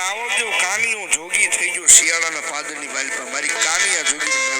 રાવણ જો કાનિયો જોગી થઈ ગયો શિયાળાના પાદરની બાલિકા મારી કાનિયા જોગી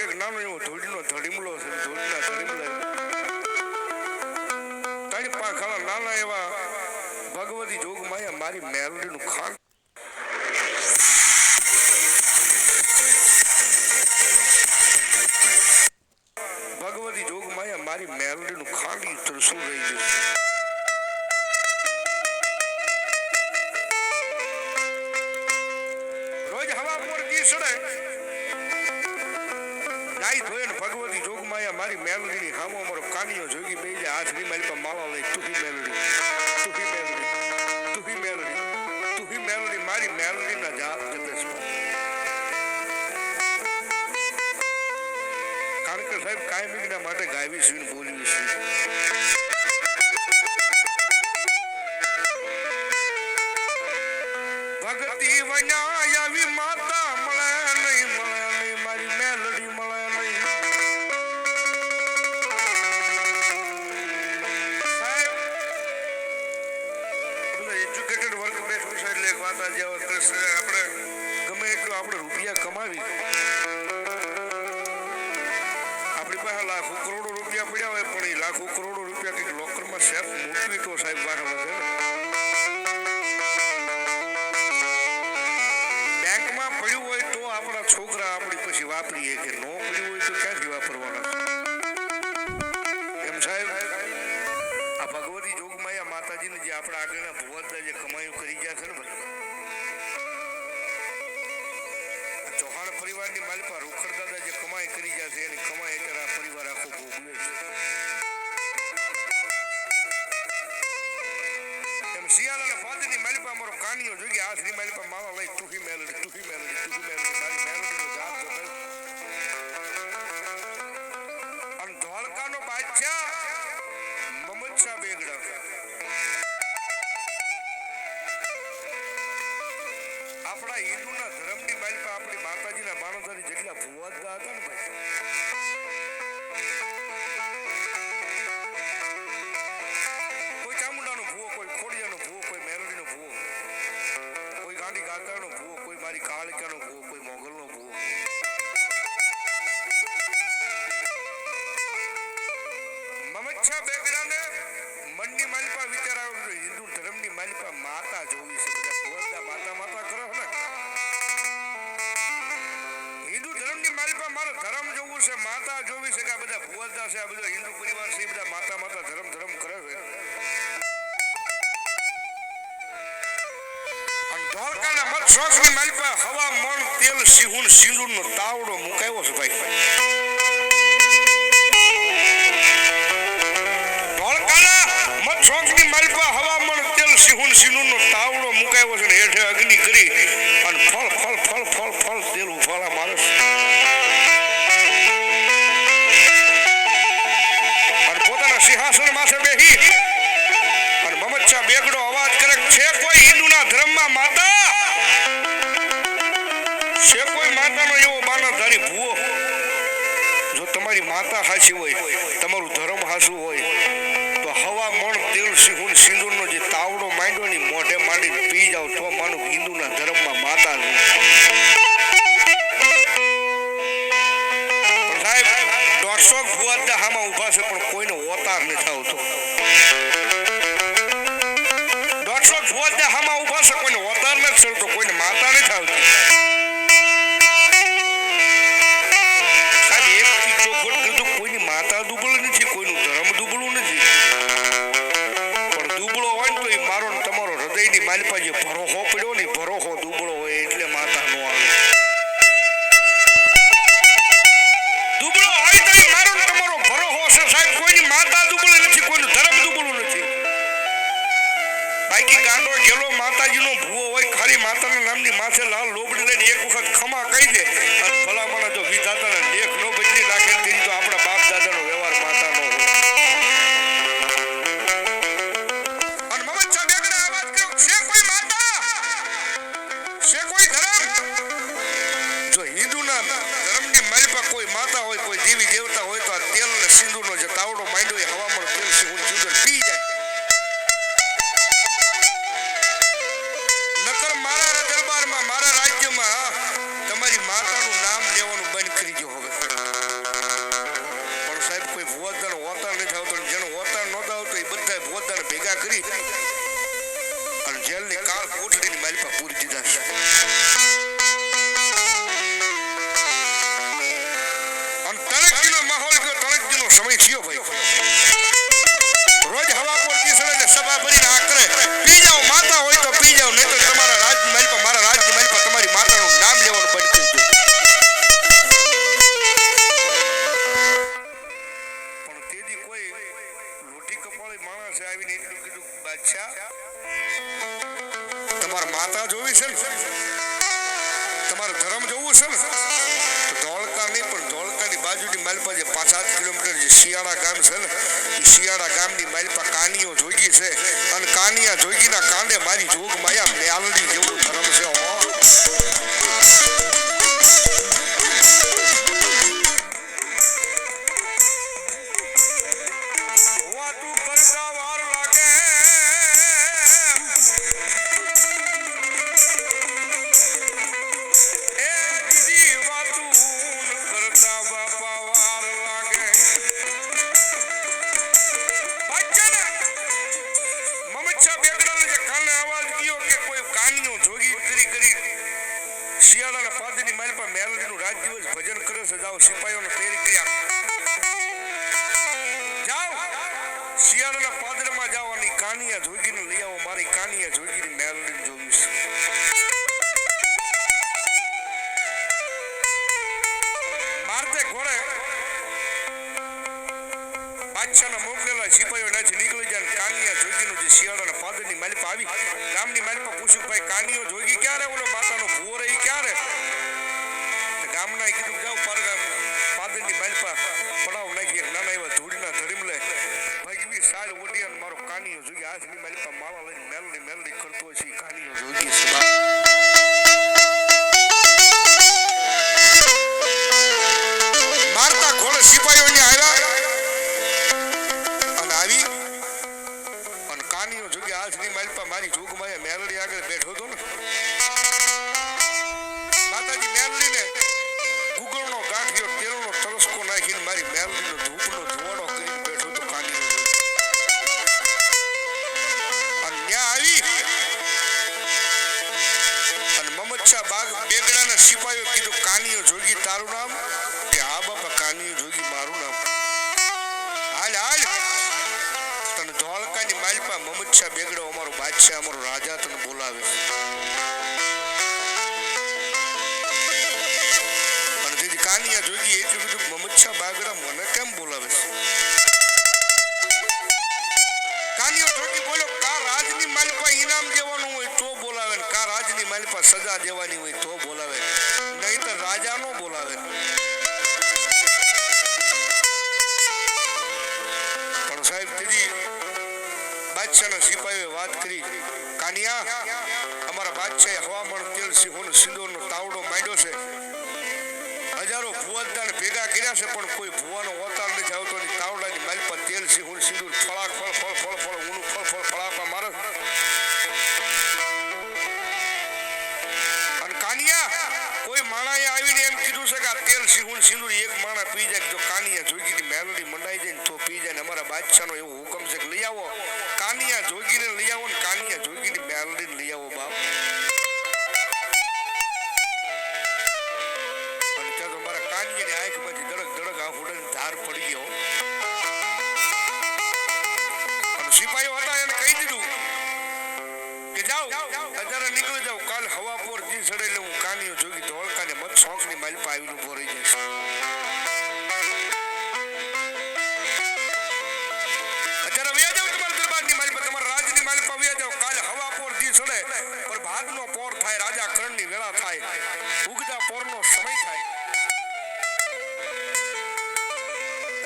એક નાનો એવો ધોળીનો ધડીમલો છે, ધોળીના ધડીમલા. ત્રણ પાંખાળા નાના એવા ભગવતી જોગ માયા મારી મેલડીનું ખાન મારી મેલડીની ખામો અમારો કાનિયો જોગી બે જાય હાથની મારી પર માળા લઈ ટૂંકી મેલડી ટૂંકી મેલડી ટૂંકી મેલડી ટૂંકી મેલડી મારી મેલડીના જાત છે. કારણ કે સાહેબ કાયમિકના માટે ગાવી છું બોલવી છું. ભગતી વન્યા કમાવી. આપણી પાસે લાખો કરોડો રૂપિયા પડ્યા હોય, પણ એ લાખો કરોડો રૂપિયા કંઈક લોકરમાં સેફ મૂકવી તો સાહેબ બહાર પરિવારની માલિકા રૂખડ દાદા જે કમાઈ કરી ગયા છે, એની કમાઈ અત્યારે આ પરિવાર આખો ભોગવે છે. એમ શિયાળાના પાદરની માલિકા અમારો કાનિયો જોગી હાથની માલિકા માળા આ બધા ભુવનદા છે, આ બધો હિન્દુ પરિવાર છે બધા માતા માતા ધર્મ ધર્મ કરે છે. હવા, મણ, તેલ, સિંહુન, સિંદૂરનો તાવડો મુકાયો છે ભાઈ. મત શોખની હવા, મણ, તેલ, સિંહુન, સિંદૂરનો તાવડો મુકાયો છે ને હેઠે અગ્નિ કરી અને ફળ ફળ બાનાધારી જો તમારી માતા હાસી હોય, તમારું ધર્મ હાચું હોય, તો હવા, મણ, તેલ, સિંહુન, સિંદૂરનો જે તાવડો માંડ્યો ની મોઢે માંડીને પી જાવ તો માનું હિન્દુના ધર્મમાં માતા તમારે માતા જોવી છે ને? તમારે ધર્મ જોવું છે ને? ધોળકા નહીં, પણ ધોળકાની બાજુની માલપા જે પાંચ સાત કિલોમીટર જે શિયાળા ગામ છે ને એ શિયાળા ગામની માલપા કાનીઓ જોગી છે. અને કાનિયા જોગીના કાંડે મારી જોગ માયા મેલડી જેવું ધર્મ legal eu não ter criar. Zugi, acho que me બાદશાહ બેગડો અમારો બાદશાહ અમારો રાજા તને બોલાવે. ભુવનદાળ ભેગા કર્યા છે પણ કોઈ ભુવાનો પાછળ એટલે હું કાનિયું જોઈ ધોળકાને મત શોખની રહી જઈશ અત્યારે વ્યા જાવ તમારા દરબારની માલ પર તમારા રાજની માલ પર વ્યા કાલે હવા પોર દી સડે, પણ ભાગનો પોર થાય, રાજા કરણની વેળા થાય. ઉગતા પોરનો સમય થાય.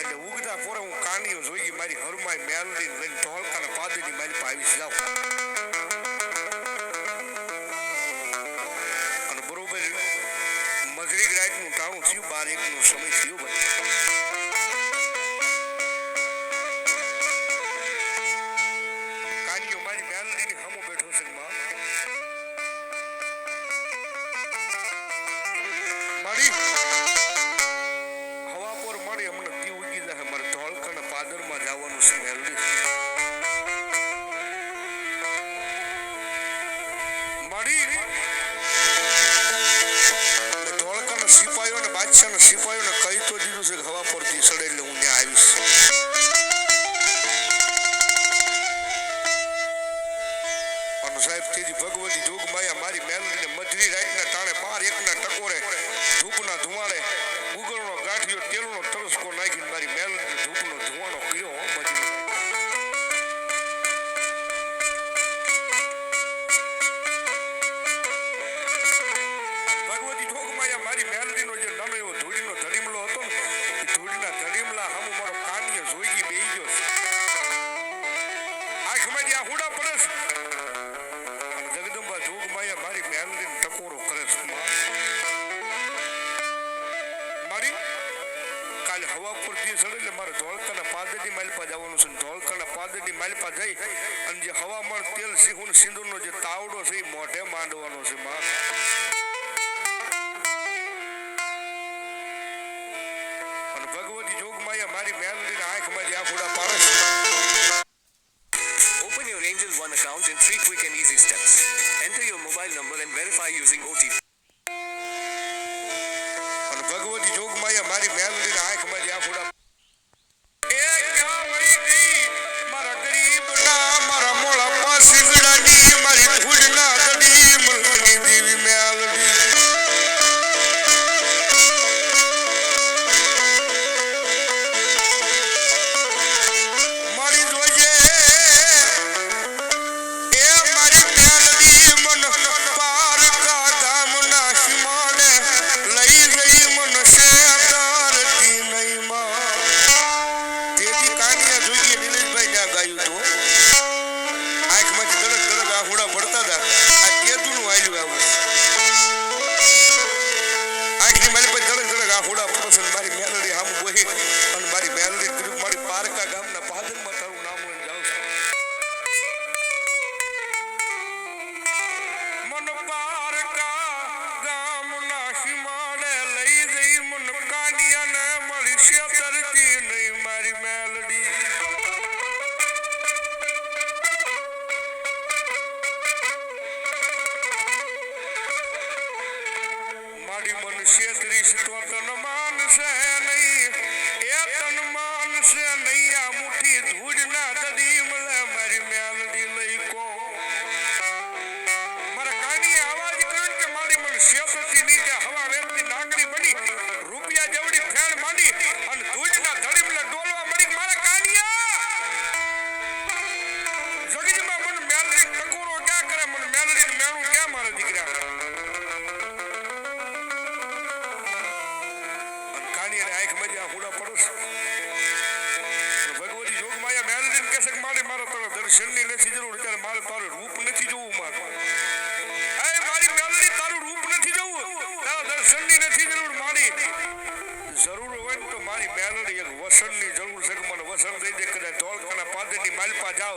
એટલે ઉગતા પોરે હું કાનિયો જોઈ મારી હરમાય મેલડી સિંદૂરનો જે તાવડો છે એ મોઢે માંડવાનો છે માં અને ભગવતી જોગમાયા મારી મેલડીના આંખમાંથી આફુડા પાડે Open your Angel One account in three quick and easy steps. Enter your mobile number and verify using OTP. વસણની નથી જરૂર મારી. જરૂર હોય ને તો મારી મેલડી એક વસણની જરૂર છે કે મને વસણ દઈ દે, કદાચ ધોળકાના પાદરની માલપા જાઓ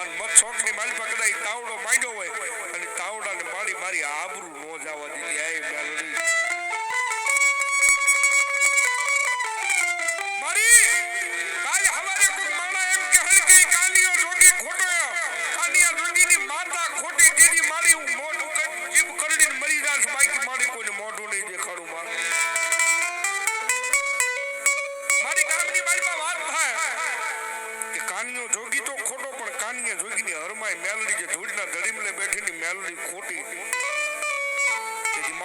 અને મત છોકની માલપા કદાચ તાવડો માંડ્યો હોય અને તાવડાને મારી મારી આબરૂ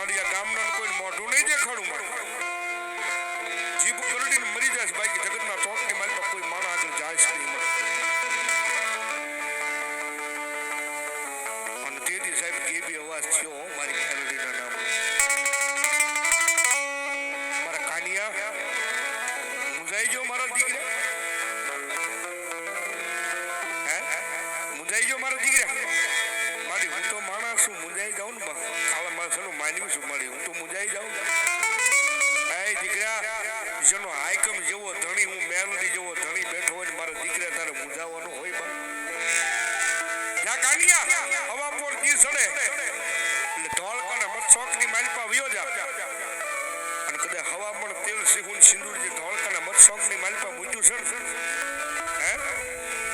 મારી આ ગામના કોઈ મોઢું નહીં દેખાડું મારું જા કાનિયા હવા પર દી સડે. એટલે ધોળકાના મતસોકની માલપા વિયો જા. અને કદાચ હવામણ તેલ સિહુન સિંદૂર જે ધોળકાના મતસોકની માલપા મૂક્યું છે. ને, હે?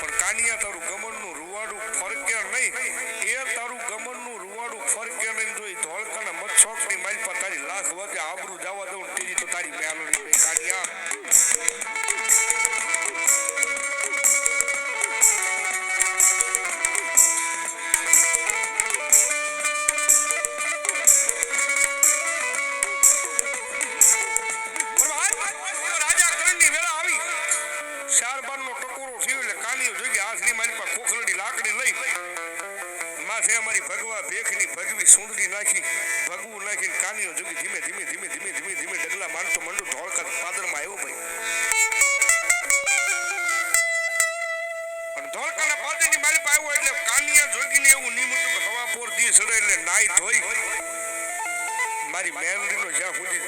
પણ કાનિયા તારું માથે અમારી ભગવા ભેખની ભગવી સુંદરી નાખી, ભગવું નાખીને કાનીઓ જોગી ધીમે ધીમે ધીમે ધીમે ધીમે ધીમે ડગલા મારતો મંડું ઢોળકા પાદરમાં આવ્યો ભાઈ. અને ધોળકાના પાદરની મારી પાસે આવ્યો એટલે કાનિયા જોગીને એવું નિમતું કે હવા પોર દી સડે એટલે નાઈ ધોઈ. મારી મેલરીનો જ્યાં સુધી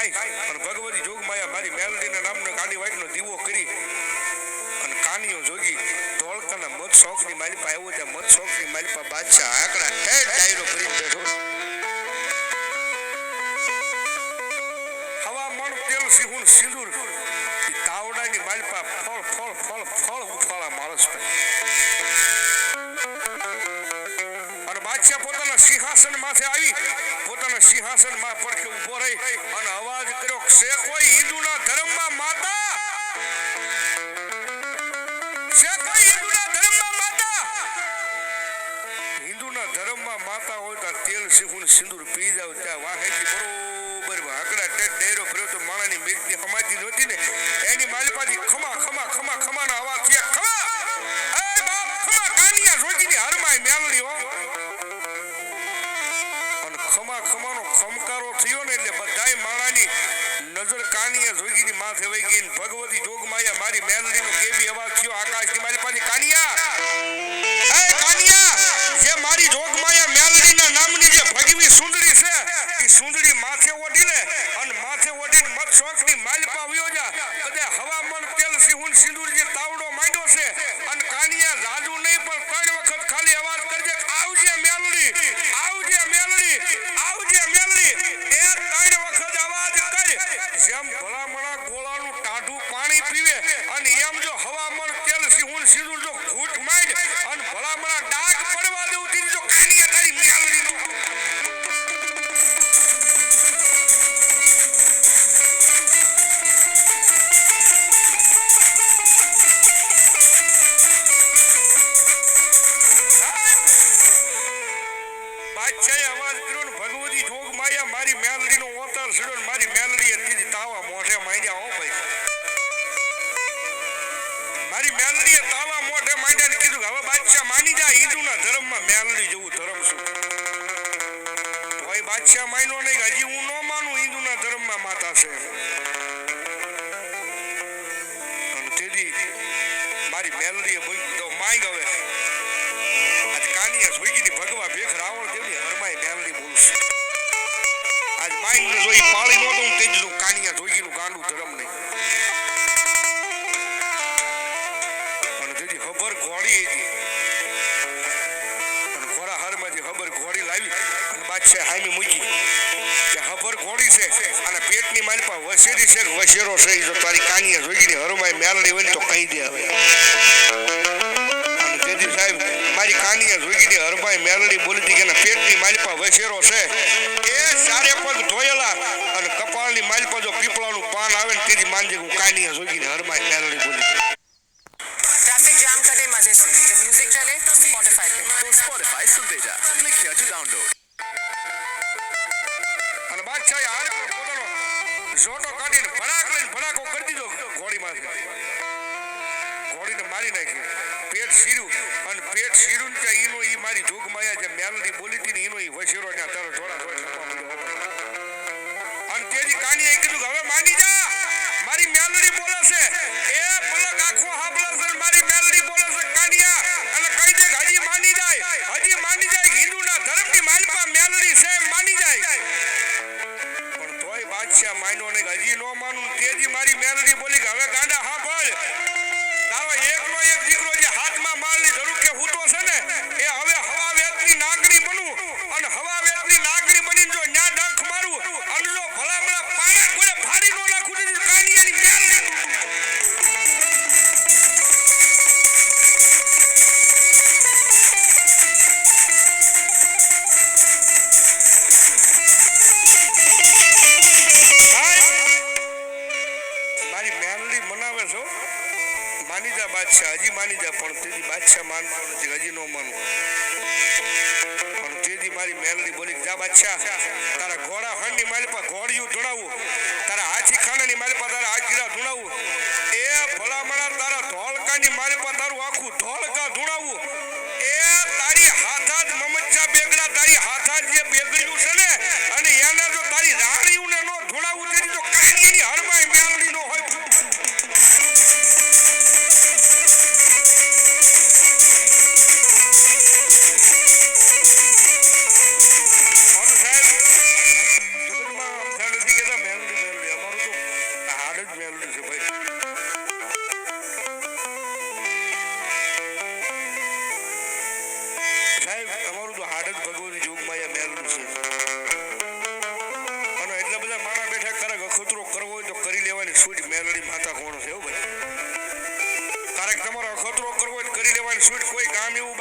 નાઈ અને ભગવતી જોગમાયા મારી મેલડીના નામનો કાળી વાઈટનો દીવો કરી અને કાનીઓ જોગી. ધોળકાના મત શોખની માલિપા આવ્યો ત્યાં મત શોખની માલિપા બાદશાહ આકડા હે ડાયરો ભરી બેઠો હવા મણ તેલ સિંહુન સિંદૂર. તાવડાની માલિપા ફળ ફળ ફળ ફળ ઉફાળા માણસ પોતાના સિંહાસન માથે આવી. પોતાના સિંહાસનમાં પડખે ઊભો રહી અને અવાજ છે કોઈ હિન્દુના ધર્મમાં માતા? જોગીની માથે વઈ ગઈ ભગવતી જોગમાયા, મારી નું કેબી અવાજ થયો આકાશની મારી પાસે કાનિયા! મારી મેલડીએ બોલી તો માંગ હવે. મારી પાસે વસેરી છે કે વસેરો છે ઈ જો તારી કાનિયા જોઈગીની હરમાય મેલડી હોય ને તો કહી દે હવે અને તેથી સાહેબ મારી કાનિયા જોગીની હરભાઈ મેલડી બોલી હતી કે એના પેટની માલપા વસેરો છે એ ચારે પગ ધોયેલા અને કપાળની માલપા જો પીપળાનું પાન આવે ને તેથી માનજે કે હું કાનિયા જોગીની હરભાઈ મેલડી બોલી હતી. ट्रैफिक जाम करे मजे से जब म्यूजिक चले तो स्पॉटिफाई पे तो Spotify सुनते जा क्लिक here to download જોટો કાઢીને ભડાક લઈને ભડાકો કરી દીધો. ઘોડીમાં ઘોડીને મારી નાખ્યું. પેટ શીરું. અને પેટ શીરું કે ઈનો ઈ મારી ધૂગ માયા જે મેલડી બોલી હતી ને ઈનો ઈ વશીરો ને તારો થોડા થોડા અને તેજી કાનીએ કીધું હવે માની જા. મારી મેલડી બોલે છે. એ પલક આખો હા બાદશાહ હજી માની જા, પણ તેથી બાદશાહ માનતો નથી, હજી ન માનવું પણ તેથી મારી મેલડી બોલી જા બાદશાહ, તારા ઘોડા હંડી મારી પાસે ઘોડિયું જોડાવું from.